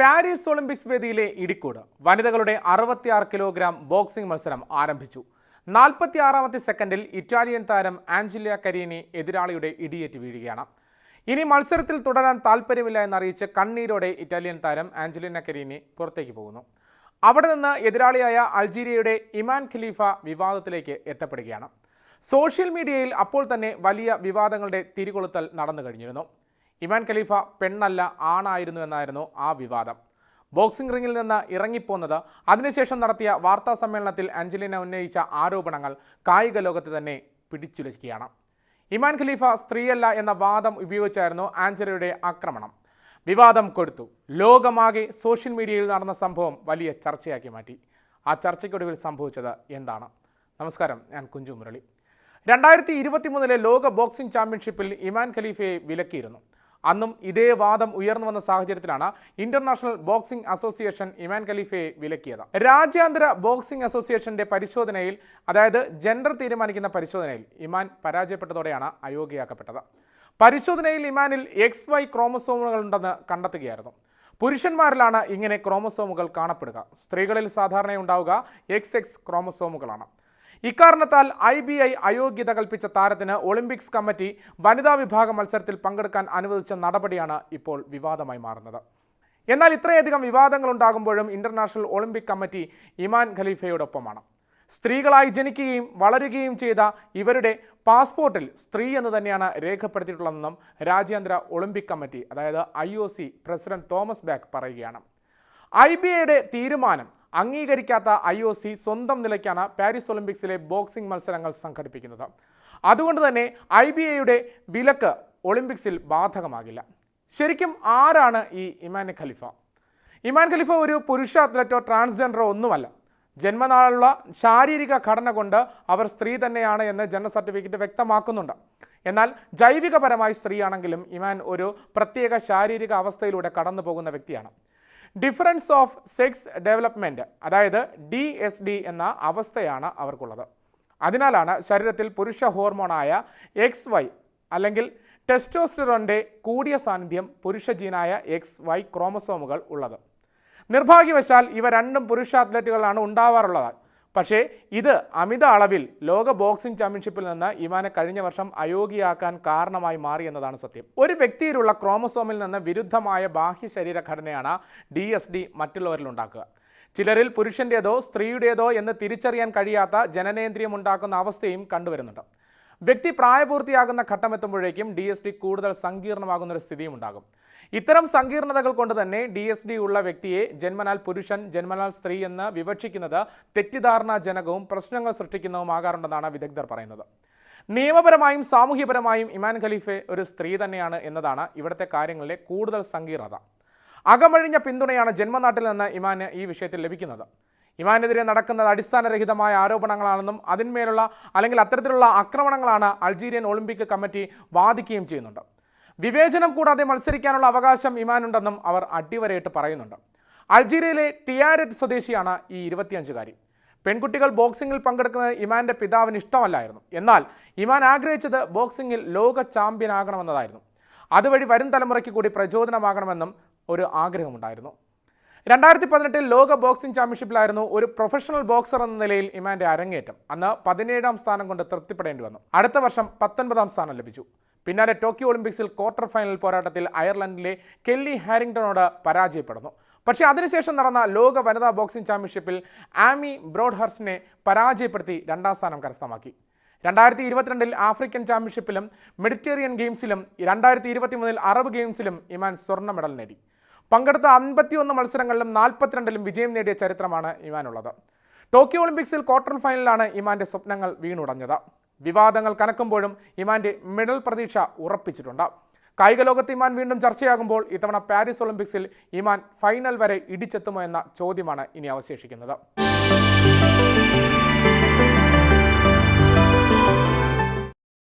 Paris Olympics വേദിയിലെ ഇടിക്കൂട്. വനിതകളുടെ അറുപത്തിയാറ് kilogram boxing മത്സരം ആരംഭിച്ചു. നാൽപ്പത്തിയാറാമത്തെ സെക്കൻഡിൽ ഇറ്റാലിയൻ താരം ആഞ്ചലിയ കരീനി എതിരാളിയുടെ ഇടിയേറ്റ് വീഴുകയാണ്. ഇനി മത്സരത്തിൽ തുടരാൻ താല്പര്യമില്ല എന്നറിയിച്ച് കണ്ണീരോടെ ഇറ്റാലിയൻ താരം ആഞ്ചലിന കരീനി പുറത്തേക്ക് പോകുന്നു. അവിടെ നിന്ന് എതിരാളിയായ അൾജീരിയയുടെ ഇമാൻ ഖലീഫ വിവാദത്തിലേക്ക് എത്തപ്പെടുകയാണ്. സോഷ്യൽ മീഡിയയിൽ അപ്പോൾ തന്നെ വലിയ വിവാദങ്ങളുടെ തിരികൊളുത്തൽ നടന്നു കഴിഞ്ഞിരുന്നു. ഇമാൻ ഖലീഫ പെണ്ണല്ല ആണായിരുന്നു എന്നായിരുന്നു ആ വിവാദം. ബോക്സിംഗ് റിംഗിൽ നിന്ന് ഇറങ്ങിപ്പോന്നത് അതിനുശേഷം നടത്തിയ വാർത്താ സമ്മേളനത്തിൽ അഞ്ജലിന ഉന്നയിച്ച ആരോപണങ്ങൾ കായിക ലോകത്ത് തന്നെ പിടിച്ചുലയ്ക്കുകയാണ്. ഇമാൻ ഖലീഫ സ്ത്രീയല്ല എന്ന വാദം ഉപയോഗിച്ചായിരുന്നു ആഞ്ചലയുടെ ആക്രമണം. വിവാദം കൊടുത്തു ലോകമാകെ സോഷ്യൽ മീഡിയയിൽ നടന്ന സംഭവം വലിയ ചർച്ചയാക്കി മാറ്റി. ആ ചർച്ചയ്ക്കൊടുവിൽ സംഭവിച്ചത് എന്താണ്? നമസ്കാരം ഞാൻ കുഞ്ചു മുരളി. രണ്ടായിരത്തി ഇരുപത്തി മൂന്നിലെ ലോക ബോക്സിംഗ് ചാമ്പ്യൻഷിപ്പിൽ ഇമാൻ ഖലീഫയെ വിലക്കിയിരുന്നു. അന്നും ഇതേ വാദം ഉയർന്നു വന്ന സാഹചര്യത്തിലാണ് ഇന്റർനാഷണൽ ബോക്സിംഗ് അസോസിയേഷൻ ഇമാൻ ഖലീഫയെ വിലക്കിയത്. രാജ്യാന്തര ബോക്സിംഗ് അസോസിയേഷന്റെ പരിശോധനയിൽ അതായത് ജെൻഡർ തീരുമാനിക്കുന്ന പരിശോധനയിൽ ഇമാൻ പരാജയപ്പെട്ടതോടെയാണ് അയോഗ്യയാക്കപ്പെട്ടത്. പരിശോധനയിൽ ഇമാനിൽ എക്സ് വൈ ക്രോമസോമുകൾ ഉണ്ടെന്ന് കണ്ടെത്തുകയായിരുന്നു. പുരുഷന്മാരിലാണ് ഇങ്ങനെ ക്രോമസോമുകൾ കാണപ്പെടുക. സ്ത്രീകളിൽ സാധാരണ ഉണ്ടാവുക എക്സ് എക്സ് ക്രോമസോമുകളാണ്. ഇക്കാരണത്താൽ ഐ ബി ഐ അയോഗ്യത കൽപ്പിച്ച താരത്തിന് ഒളിമ്പിക്സ് കമ്മിറ്റി വനിതാ വിഭാഗ മത്സരത്തിൽ പങ്കെടുക്കാൻ അനുവദിച്ച നടപടിയാണ് ഇപ്പോൾ വിവാദമായി മാറുന്നത്. എന്നാൽ ഇത്രയധികം വിവാദങ്ങൾ ഉണ്ടാകുമ്പോഴും ഇന്റർനാഷണൽ ഒളിമ്പിക് കമ്മിറ്റി ഇമാൻ ഖലീഫയോടൊപ്പമാണ്. സ്ത്രീകളായി ജനിക്കുകയും വളരുകയും ചെയ്ത ഇവരുടെ പാസ്പോർട്ടിൽ സ്ത്രീ എന്ന് തന്നെയാണ് രേഖപ്പെടുത്തിയിട്ടുള്ളതെന്നും രാജ്യാന്തര ഒളിമ്പിക് കമ്മിറ്റി അതായത് ഐ പ്രസിഡന്റ് തോമസ് ബാക്ക് പറയുകയാണ്. ഐ ബി ഐയുടെ തീരുമാനം അംഗീകരിക്കാത്ത ഐ ഒ സി സ്വന്തം നിലയ്ക്കാണ് പാരീസ് ഒളിമ്പിക്സിലെ ബോക്സിംഗ് മത്സരങ്ങൾ സംഘടിപ്പിക്കുന്നത്. അതുകൊണ്ട് തന്നെ ഐ ബി എയുടെ വിലക്ക് ഒളിമ്പിക്സിൽ ബാധകമാകില്ല. ശരിക്കും ആരാണ് ഈ ഇമാൻ ഖലീഫ? ഇമാൻ ഖലീഫ ഒരു പുരുഷ അത്ലറ്റോ ട്രാൻസ്ജെൻഡറോ ഒന്നുമല്ല. ജന്മനാളുള്ള ശാരീരിക ഘടന കൊണ്ട് അവർ സ്ത്രീ തന്നെയാണ് എന്ന് ജനന സർട്ടിഫിക്കറ്റ് വ്യക്തമാക്കുന്നുണ്ട്. എന്നാൽ ജൈവികപരമായി സ്ത്രീയാണെങ്കിലും ഇമാൻ ഒരു പ്രത്യേക ശാരീരിക അവസ്ഥയിലൂടെ കടന്നു പോകുന്ന വ്യക്തിയാണ്. ഡിഫറൻസ് ഓഫ് സെക്സ് ഡെവലപ്മെന്റ് അതായത് ഡി എസ് ഡി എന്ന അവസ്ഥയാണ് അവർക്കുള്ളത്. അതിനാലാണ് ശരീരത്തിൽ പുരുഷ ഹോർമോണായ എക്സ് വൈ അല്ലെങ്കിൽ ടെസ്റ്റോസ്റ്ററോന്റെ കൂടിയ സാന്നിധ്യം പുരുഷ ജീനായ എക്സ് വൈ ക്രോമസോമുകൾ ഉള്ളത്. നിർഭാഗ്യവശാൽ ഇവ രണ്ടും പുരുഷ അത്ലറ്റുകളാണ് ഉണ്ടാവാറുള്ളത്. പക്ഷേ ഇത് അമിത അളവിൽ ലോക ബോക്സിംഗ് ചാമ്പ്യൻഷിപ്പിൽ നിന്ന് ഇവാനെ കഴിഞ്ഞ വർഷം അയോഗ്യയാക്കാൻ കാരണമായി മാറി എന്നതാണ് സത്യം. ഒരു വ്യക്തിയിലുള്ള ക്രോമസോമിൽ നിന്ന് വിരുദ്ധമായ ബാഹ്യ ശരീരഘടനയാണ് ഡി എസ് ഡി മറ്റുള്ളവരിൽ ഉണ്ടാക്കുക. ചിലരിൽ പുരുഷന്റേതോ സ്ത്രീയുടേതോ എന്ന് തിരിച്ചറിയാൻ കഴിയാത്ത ജനനേന്ദ്രിയം ഉണ്ടാക്കുന്ന അവസ്ഥയും കണ്ടുവരുന്നുണ്ട്. വ്യക്തി പ്രായപൂർത്തിയാകുന്ന ഘട്ടമെത്തുമ്പോഴേക്കും ഡി എസ് ഡി കൂടുതൽ സങ്കീർണമാകുന്ന ഒരു സ്ഥിതിയും ഉണ്ടാകും. ഇത്തരം സങ്കീർണതകൾ കൊണ്ട് തന്നെ ഡി എസ് ഡി ഉള്ള വ്യക്തിയെ ജന്മനാൽ പുരുഷൻ ജന്മനാൽ സ്ത്രീ എന്ന് വിവക്ഷിക്കുന്നത് തെറ്റിദ്ധാരണാജനകവും പ്രശ്നങ്ങൾ സൃഷ്ടിക്കുന്നതുമാകാറുണ്ടെന്നാണ് വിദഗ്ധർ പറയുന്നത്. നിയമപരമായും സാമൂഹ്യപരമായും ഇമാൻ ഖലീഫെ ഒരു സ്ത്രീ തന്നെയാണ് എന്നതാണ് ഇവിടുത്തെ കാര്യങ്ങളിലെ കൂടുതൽ സങ്കീർണത. അകമഴിഞ്ഞ പിന്തുണയാണ് ജന്മനാട്ടിൽ നിന്ന് ഇമാന് ഈ വിഷയത്തിൽ ലഭിക്കുന്നത്. ഇമാനെതിരെ നടക്കുന്നത് അടിസ്ഥാനരഹിതമായ ആരോപണങ്ങളാണെന്നും അതിന്മേലുള്ള അല്ലെങ്കിൽ അത്തരത്തിലുള്ള ആക്രമണങ്ങളാണ് അൾജീരിയൻ ഒളിമ്പിക് കമ്മിറ്റി വാദിക്കുകയും ചെയ്യുന്നുണ്ട്. വിവേചനം കൂടാതെ മത്സരിക്കാനുള്ള അവകാശം ഇമാനുണ്ടെന്നും അവർ അടിവരയിട്ട് പറയുന്നുണ്ട്. അൾജീരിയയിലെ ടിയാരറ്റ് സ്വദേശിയാണ് ഈ ഇരുപത്തിയഞ്ചുകാരി. പെൺകുട്ടികൾ ബോക്സിംഗിൽ പങ്കെടുക്കുന്നത് ഇമാന്റെ പിതാവിന് ഇഷ്ടമല്ലായിരുന്നു. എന്നാൽ ഇമാൻ ആഗ്രഹിച്ചത് ബോക്സിംഗിൽ ലോക ചാമ്പ്യൻ ആകണമെന്നതായിരുന്നു അതുവഴി വരും തലമുറയ്ക്ക് കൂടി പ്രചോദനമാകണമെന്നും ഒരു ആഗ്രഹമുണ്ടായിരുന്നു. രണ്ടായിരത്തി പതിനെട്ടിൽ ലോക ബോക്സിംഗ് ചാമ്പ്യൻഷിപ്പിലായിരുന്നു ഒരു പ്രൊഫഷണൽ ബോക്സർ എന്ന നിലയിൽ ഇമാന്റെ അരങ്ങേറ്റം. അന്ന് പതിനേഴാം സ്ഥാനം കൊണ്ട് തൃപ്തിപ്പെടേണ്ടി വന്നു. അടുത്ത വർഷം പത്തൊൻപതാം സ്ഥാനം ലഭിച്ചു. പിന്നാലെ ടോക്കിയോ ഒളിമ്പിക്സിൽ ക്വാർട്ടർ ഫൈനൽ പോരാട്ടത്തിൽ അയർലൻഡിലെ കെല്ലി ഹാരിങ്ടണോട് പരാജയപ്പെടുന്നു. പക്ഷേ അതിനുശേഷം നടന്ന ലോക വനിതാ ബോക്സിംഗ് ചാമ്പ്യൻഷിപ്പിൽ ആമി ബ്രോഡ്ഹർസിനെ പരാജയപ്പെടുത്തി രണ്ടാം സ്ഥാനം കരസ്ഥമാക്കി. രണ്ടായിരത്തി ഇരുപത്തിരണ്ടിൽ ആഫ്രിക്കൻ ചാമ്പ്യൻഷിപ്പിലും മെഡിറ്റേറിയൻ ഗെയിംസിലും രണ്ടായിരത്തി ഇരുപത്തി മൂന്നിൽ അറബ് ഗെയിംസിലും ഇമാൻ സ്വർണ മെഡൽ നേടി. പങ്കെടുത്ത അൻപത്തിയൊന്ന് മത്സരങ്ങളിലും നാൽപ്പത്തിരണ്ടിലും വിജയം നേടിയ ചരിത്രമാണ് ഇമാനുള്ളത് ടോക്കിയോ ഒളിമ്പിക്സിൽ ക്വാർട്ടർ ഫൈനലിലാണ് ഇമാന്റെ സ്വപ്നങ്ങൾ വീണുടഞ്ഞത്. വിവാദങ്ങൾ കനക്കുമ്പോഴും ഇമാന്റെ മെഡൽ പ്രതീക്ഷ ഉറപ്പിച്ചിട്ടുണ്ട്. കായിക ലോകത്ത് ഇമാൻ വീണ്ടും ചർച്ചയാകുമ്പോൾ ഇത്തവണ പാരീസ് ഒളിമ്പിക്സിൽ ഇമാൻ ഫൈനൽ വരെ ഇടിച്ചെത്തുമോ എന്ന ചോദ്യമാണ് ഇനി അവശേഷിക്കുന്നത്.